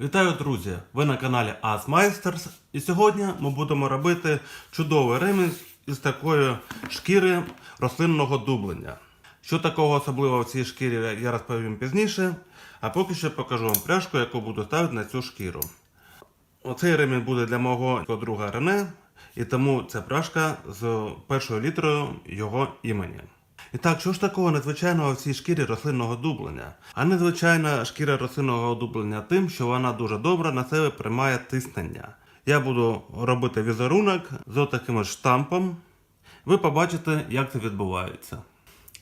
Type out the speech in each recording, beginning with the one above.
Вітаю, друзі! Ви на каналі Asmasters і сьогодні ми будемо робити чудовий ремінь із такої шкіри рослинного дублення. Що такого особливого в цій шкірі я розповім пізніше, а поки що покажу вам пряжку, яку буду ставити на цю шкіру. Оцей ремінь буде для мого друга Рене, і тому ця пряжка з першою літерою його імені. І так, що ж такого незвичайного в цій шкірі рослинного дублення? А незвичайна шкіра рослинного дублення тим, що вона дуже добре на себе приймає тиснення. Я буду робити візерунок з таким штампом. Ви побачите, як це відбувається.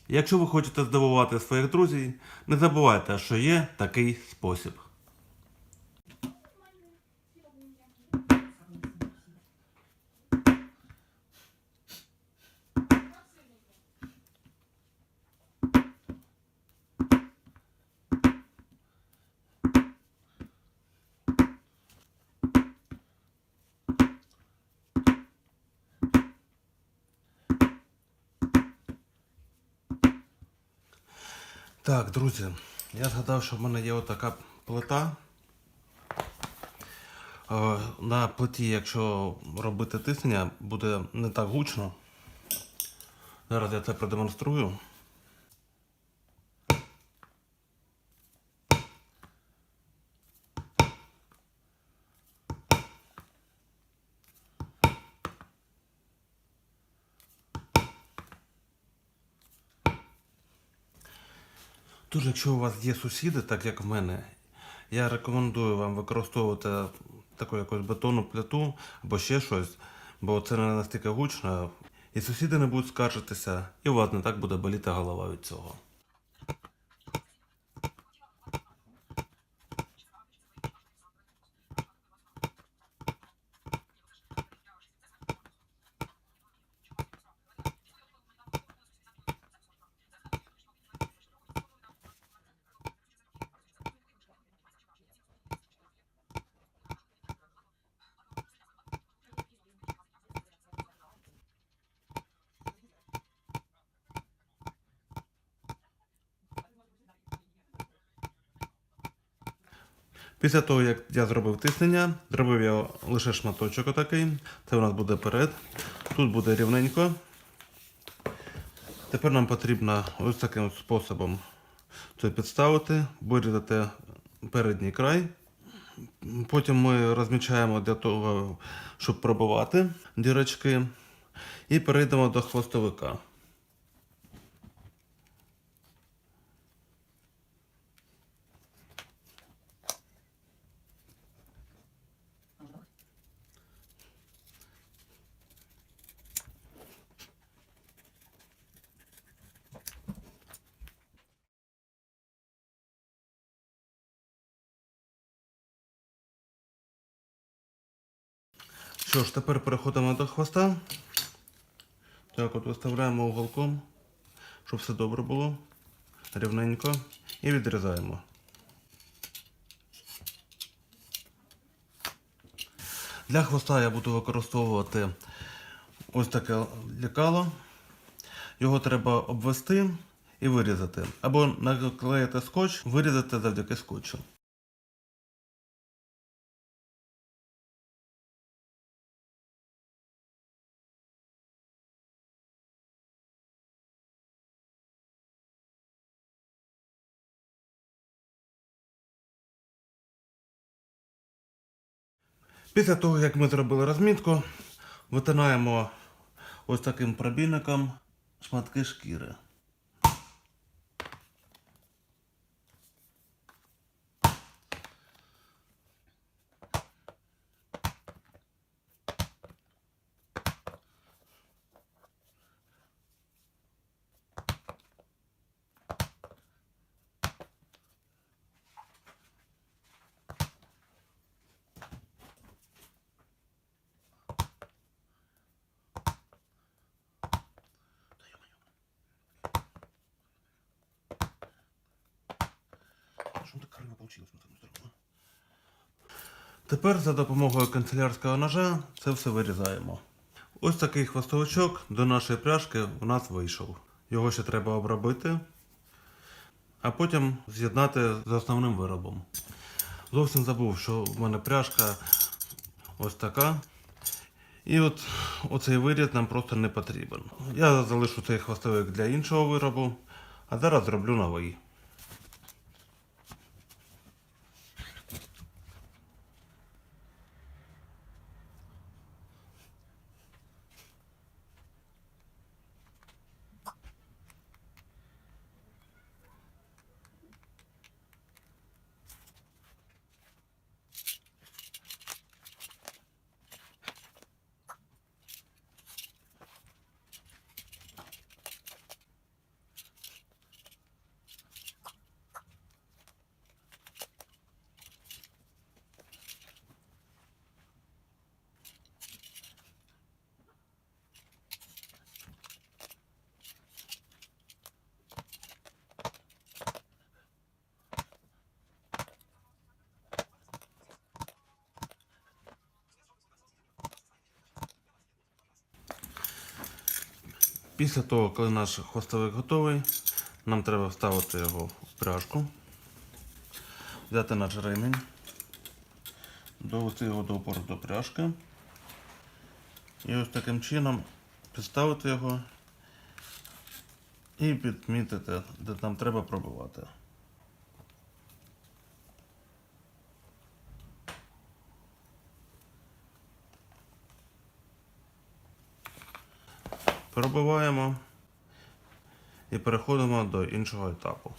Якщо ви хочете здивувати своїх друзів, не забувайте, що є такий спосіб. Так, друзі, я згадав, що в мене є отака плита. Е, На плиті, якщо робити тиснення, буде не так гучно. Зараз я це продемонструю. Тож, якщо у вас є сусіди, так як в мене, я рекомендую вам використовувати таку якусь бетонну плиту або ще щось, бо це не настільки гучно, і сусіди не будуть скаржитися, і у вас не так буде боліти голова від цього. Після того, як я зробив тиснення, зробив я лише шматочок отакий. Це у нас буде перед. Тут буде рівненько. Тепер нам потрібно ось таким способом це підставити, вирізати передній край. Потім ми розмічаємо для того, щоб пробивати дірочки. І перейдемо до хвостовика. Що ж, тепер переходимо до хвоста. Так, от виставляємо уголком, щоб все добре було. Рівненько. І відрізаємо. Для хвоста я буду використовувати ось таке лікало. Його треба обвести і вирізати. Або наклеїти скотч, вирізати завдяки скотчу. Після того, як ми зробили розмітку, витинаємо ось таким пробійником шматки шкіри. Вийшло на цьому сторону? Тепер за допомогою канцелярського ножа це все вирізаємо. Ось такий хвостовичок до нашої пряжки у нас вийшов. Його ще треба обробити, а потім з'єднати з основним виробом. Зовсім забув, що в мене пряжка ось така. І от оцей виріз нам просто не потрібен. Я залишу цей хвостовик для іншого виробу, а зараз зроблю новий. Після того, коли наш хвостовик готовий, нам треба вставити його в пряжку, взяти наш ремінь, довести його до опору до пряжки. І ось таким чином підставити його і підмітити, де нам треба пробивати. Пробиваємо і переходимо до іншого етапу.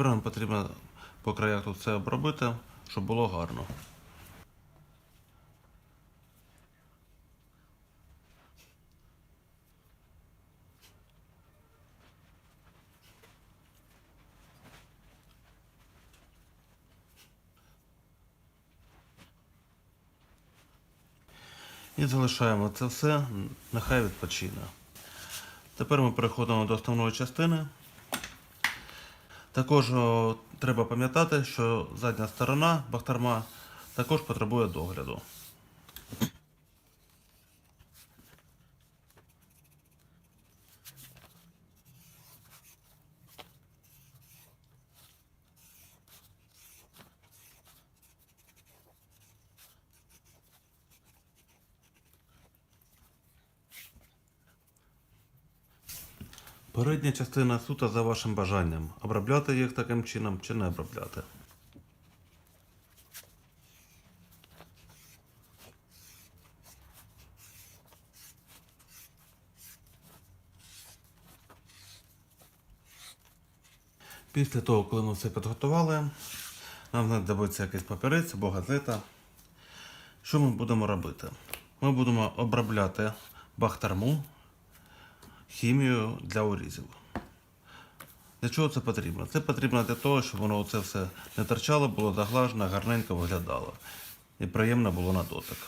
Тепер нам потрібно по краях тут все обробити, щоб було гарно. І залишаємо це все, нехай відпочине. Тепер ми переходимо до основної частини. Також треба пам'ятати, що задня сторона бахтарма також потребує догляду. Передня частина сута за вашим бажанням. Обробляти їх таким чином чи не обробляти. Після того, коли ми все підготували, нам знадобиться якийсь папірець або газета. Що ми будемо робити? Ми будемо обробляти бахтарму хімію для урізів. Для чого це потрібно? Це потрібно для того, щоб воно це все не торчало, було заглажено, гарненько виглядало. І приємно було на дотик.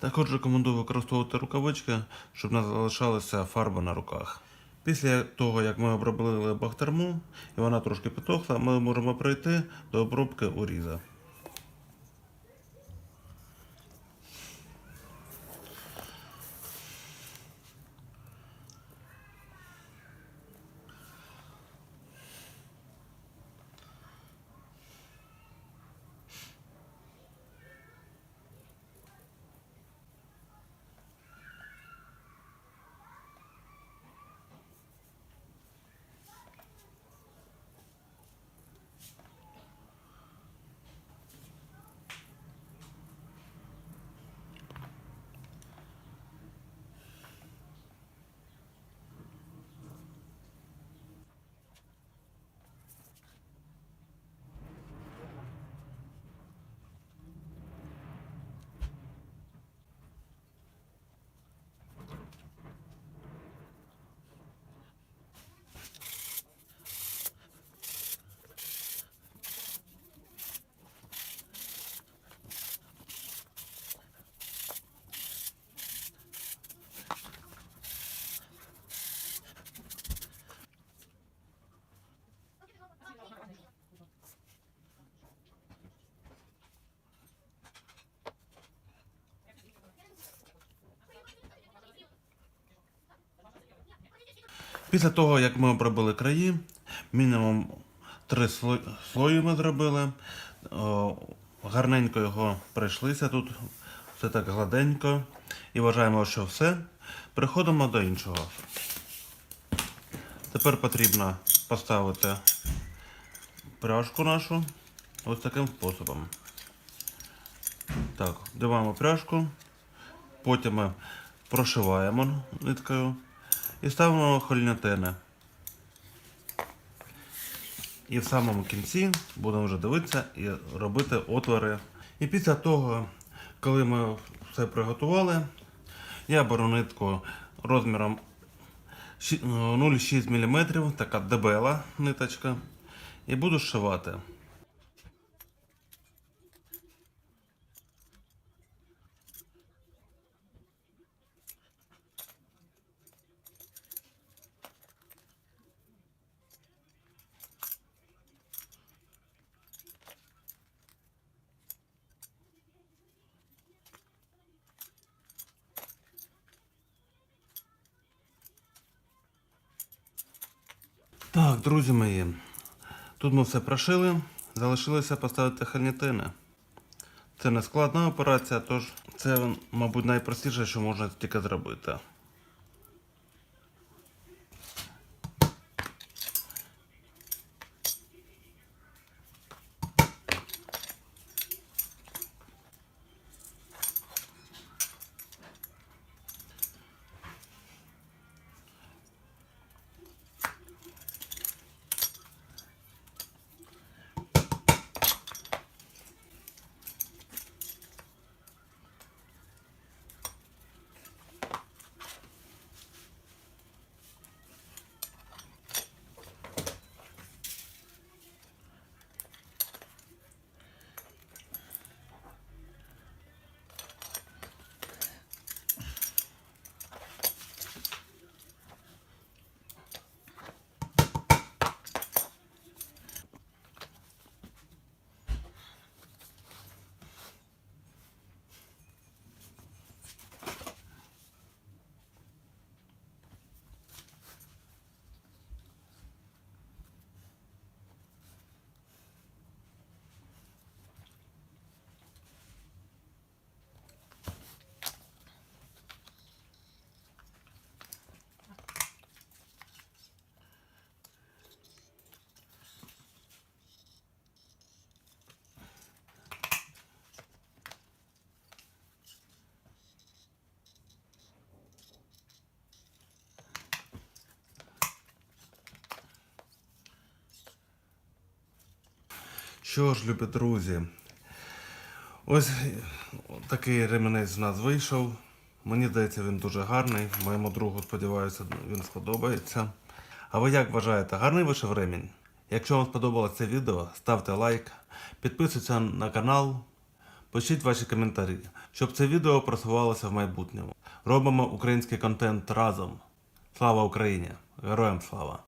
Також рекомендую використовувати рукавички, щоб не залишалася фарба на руках. Після того, як ми обробили бахтерму і вона трошки підсохла, ми можемо прийти до обробки уріза. Після того, як ми обробили краї, мінімум три слої ми зробили. Гарненько його пройшлися тут, все так гладенько. І вважаємо, що все. Переходимо до іншого. Тепер потрібно поставити пряжку нашу ось таким способом. Так, вдіваємо пряжку, потім ми прошиваємо ниткою і ставимо хольнятини. І в самому кінці будемо вже дивитися і робити отвори. І після того, коли ми все приготували, я беру нитку розміром ну, 0,6 мм, така дебела ниточка, і буду зшивати. Так, друзі мої, тут ми все прошили, залишилося поставити ханітини. Це не складна операція, тож це, мабуть, найпростіше, що можна тільки зробити. Що ж, любі друзі, ось такий ремінець з нас вийшов. Мені здається, він дуже гарний. Моєму другу, сподіваюся, він сподобається. А ви як вважаєте, гарний вийшов ремінь? Якщо вам сподобалося це відео, ставте лайк, підписуйтесь на канал, Пишіть ваші коментарі, щоб це відео просувалося в майбутньому. Робимо український контент разом. Слава Україні! Героям слава!